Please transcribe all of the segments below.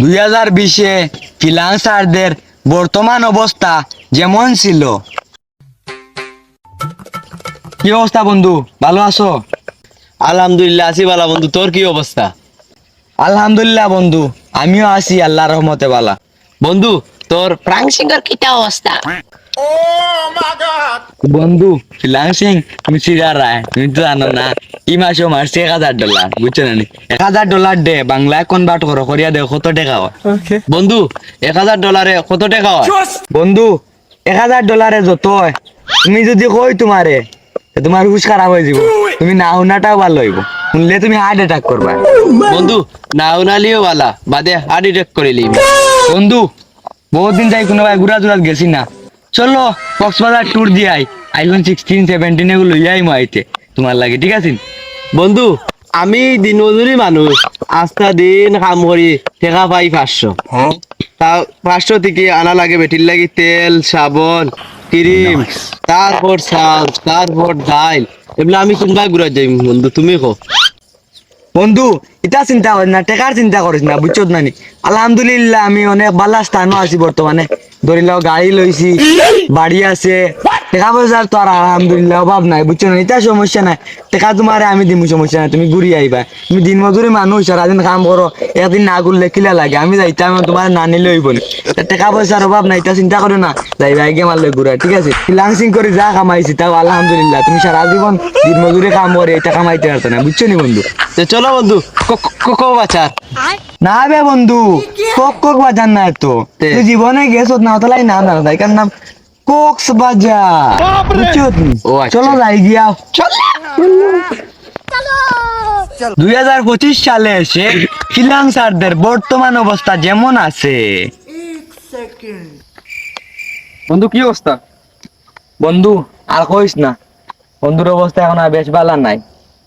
দুই হাজার বিশে ফ্রিলান্সারদের বর্তমান অবস্থা যেমন ছিল। কি অবস্থা বন্ধু? ভালো আছো? আলহামদুলিল্লাহ আছি বালা বন্ধু। তোর কি অবস্থা? আলহামদুলিল্লাহ বন্ধু আমিও আছি আল্লাহ রহমতে বালা বন্ধু তোর প্রাং সিংহর কিটা অবস্থা? বন্ধু ফ্রিলান্সিং তুমি সিরার রায় তুমি তো জানো না। এই মাসে মারছে এক হাজার ডলার বুঝছ না এক হাজার ডলার দে বাংলায় কনভার্ট করো করিয়া দে কত টাকা হয়? বন্ধু এক হাজার ডলারে কত টাকা হয়? বন্ধু এক হাজার ডলারে যত তুমি যদি কই তোমারে তোমার হুশ খারাপ হয়ে যাব। তুমি না শুনাটাও ভালো হইব। শুনলে তুমি হার্ট অ্যাটাক করবা। বন্ধু না উনালিও বালা বাদে হার্ট অ্যাটাক করে লিবি বন্ধু বহুত দিন যাই কোনো ভাই ঘুরা ঘুরা গেছি না। চলো কক্সবাজার ট্যুর দিয়ে আই। আইফোন সিক্সটিন সেভেন্টিন এগুলো লইয়াই মো আইতে তোমার লাগে ঠিক আছে বন্ধু আমি দিনমজুরি মানুষ। আস্থা দিন কাম করি টাকা পাই পাঁচশো। তা পাঁচশো থেকে আনা লাগে বেটির লাগি তেল সাবন ক্রিম তারপর চাল তারপর ডাইল এগুলো আমি কোনবা ঘুরা যাই বন্ধু তুমি কো। বন্ধু এটা চিন্তা করিস না টেকার চিন্তা করিস না বুঝছ না নি আলহামদুলিল্লাহ আমি অনেক ভালো স্থানও আছি বর্তমানে ধরি লও গাড়ি লইছি বাড়ি আছে টাকা পয়সার তো আর আলহামদুলিল্লাহ অভাব নাই বুঝছ না? এটা সমস্যা নাই। টাকা তোমার আমি দিমু সমস্যা নাই তুমি ঘুরি আইবা। তুমি দিন মজুরি মানুষ সারাদিন কাম করো একদিন না ঘুরলে কিলা লাগে? আমি যাইতাম তোমার না নিলে হইব না। টাকা পয়সার অভাব নাই এটা চিন্তা করো না। যাইবা আগে মারলে ঘুরা ঠিক আছে? ফ্রিলান্সিং করে যা কামাইছি তাও আলহামদুলিল্লাহ। তুমি সারা জীবন দিন মজুরি কাম করে এটা কামাইতে পারতো না বুঝছ নি বন্ধু? তো চলো বন্ধু কো বাচার না বে বন্ধু কক কক বাজার না তো? জীবনে গেছত না তালাই না না তাইকার নাম? কোক্স বাজার আচ্ছা। চলো যাই গিয়া। দুই হাজার পঁচিশ সালে এসে ফ্রিলান্সারদের বর্তমান অবস্থা যেমন আছে। বন্ধু কি অবস্থা? বন্ধু আর কইস না। বন্ধুর অবস্থা এখন আর বেশ ভালো নাই।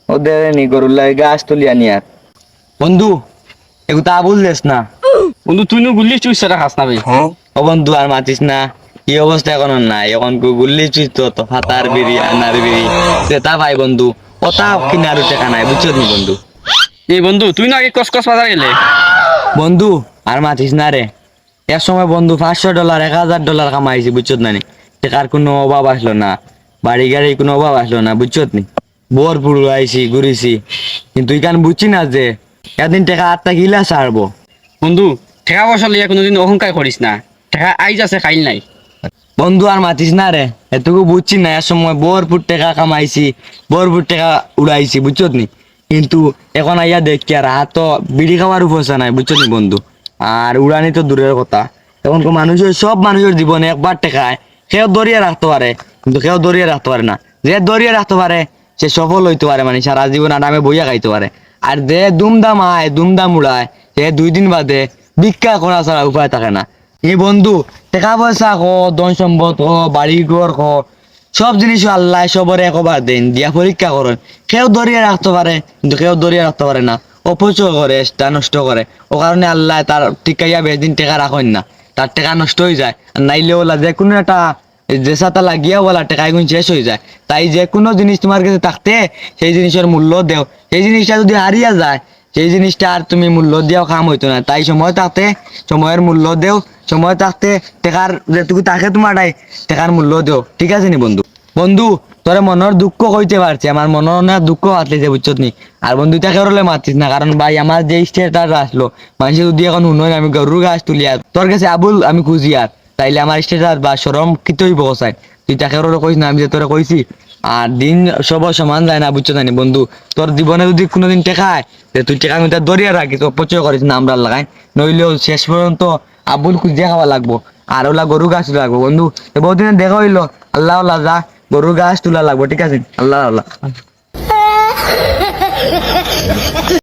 ওদের নি গরুর লাগে গাছ তুলিয়া নিয়ার বন্ধু এগুলো তা বুঝলেস না। বন্ধু তুই নো গুলি চুইস সেটা খাস না ভাই ও বন্ধু আর মাতিস না। এই অবস্থা এখন আর নাই? এখন গুল্লি চুই তো হাতার বিড়ি আনার বিড়ি। তা ভাই বন্ধু ওটা কিনার টাকা নাই বুঝছ নি বন্ধু? এই বন্ধু তুই না আগে কস কস বাজার গেলে? বন্ধু আর মাতিস না রে। এক সময় বন্ধু পাঁচশো ডলার এক হাজার ডলার কামাইছি বুঝছ না টাকার কোনো অভাব আসলো না। বাড়ি গাড়ি কোনো অভাব আসলো না বুঝছ নি? বোর পুরু আইছি ঘুরিছি। কিন্তু ইখান বুঝছি না যে একদিন টাকা আটটা গিলা ছাড়বো। বন্ধু টাকা পয়সা লিয়ে কোনোদিন অহংকার করিস না। টাকা আইজ আছে খাইল নাই। বন্ধু আর মাতিস না রে। এটুকু বুঝছি না এর সময় বরপুর টাকা কামাইছি বরপুর টাকা উড়াইছি বুঝছ নি কিন্তু এখন আইয়া দেখি আর হাত তো বিড়ি খাওয়ার উপসা নাই বুঝছ নি বন্ধু? আর উড়ানি তো দূরের কথা। এখন মানুষের, সব মানুষের জীবনে একবার টেকায় সেও দরিয়ে রাখতে পারে, কিন্তু কেউ দরিয়ে রাখতে পারে না। যে দরিয়ে রাখতে পারে, সে সফল হইতে পারে মানে সারা জীবন আরামে বইয়া খাইতে পারে। আর যে দুমদাম আয়, দুমদাম উড়ায়, সে দুই দিন বাদে ভিক্ষা করা ছাড়া উপায় থাকে না। এই বন্ধু, টাকা পয়সা ক, ধন সম্পদ ক, বাড়ি ঘর ক, সব জিনিস আল্লাহ সবরে একবার দেন, দিয়া পরীক্ষা করেন। কেউ দরিয়ে রাখতে পারে, কিন্তু কেউ দরিয়ে রাখতে পারে না। অপচয় করে তা নষ্ট করে। ও কারণে আল্লাহ তার টিকাইয়া বেদিন টাকা রাখেন না। তার টাকা নষ্ট হয়ে যায়। আর নাইলে ওলা যে কোনো একটা সাথে লাগিয়া বলা টাকা এগুন শেষ হয়ে যায়। তাই যে কোনো জিনিস তোমার কাছে থাকতে, সেই জিনিসের মূল্য দেও। সেই জিনিসটা যদি হারিয়ে যায় সেই জিনিসটা আর তুমি মূল্য দিয়েও কাম হইতো না। তাই সময় থাকতে সময়ের মূল্য দেও, সময় থাকতে টেকার যেটুকু থাকে তোমার তাই টেকার মূল্য দেও। ঠিক আছে নি বন্ধু? বন্ধু, তোরে মনের দুঃখ কইতে পারছি আমার মনের অনেক দুঃখ আসলে যে বুঝছত নি? আর বন্ধু তাকে রলে মাতিস না? কারণ ভাই আমার যে স্টেটাস আসলো মানুষ যদি এখন শুনোই, আমি গরুর গাছ তুলি আর তোর কাছে আবুল, আমি খুঁজি আর তাইলে আমার স্টেটাস বা সরম কিতই বসাই তুই তাকে রলে কইস না, আমি যে তোরে কইছি আর দিন সব সমান যায় না, বুঝছ জানি বন্ধু, তোর জীবনে যদি কোনোদিন টেকায় তুই টেকা মিটার দরিয়া রাখি তো অপচয় করিস না আমরা লাগাই। নইলেও শেষ পর্যন্ত আবুল খুঁজে খাওয়া লাগবো আর ওলা গরু গাছ লাগবো বন্ধু তো দেখা হইল আল্লাহ আল্লাহ, যা গরু গাছ তোলা লাগবো, ঠিক আছে? আল্লাহ আল্লাহ।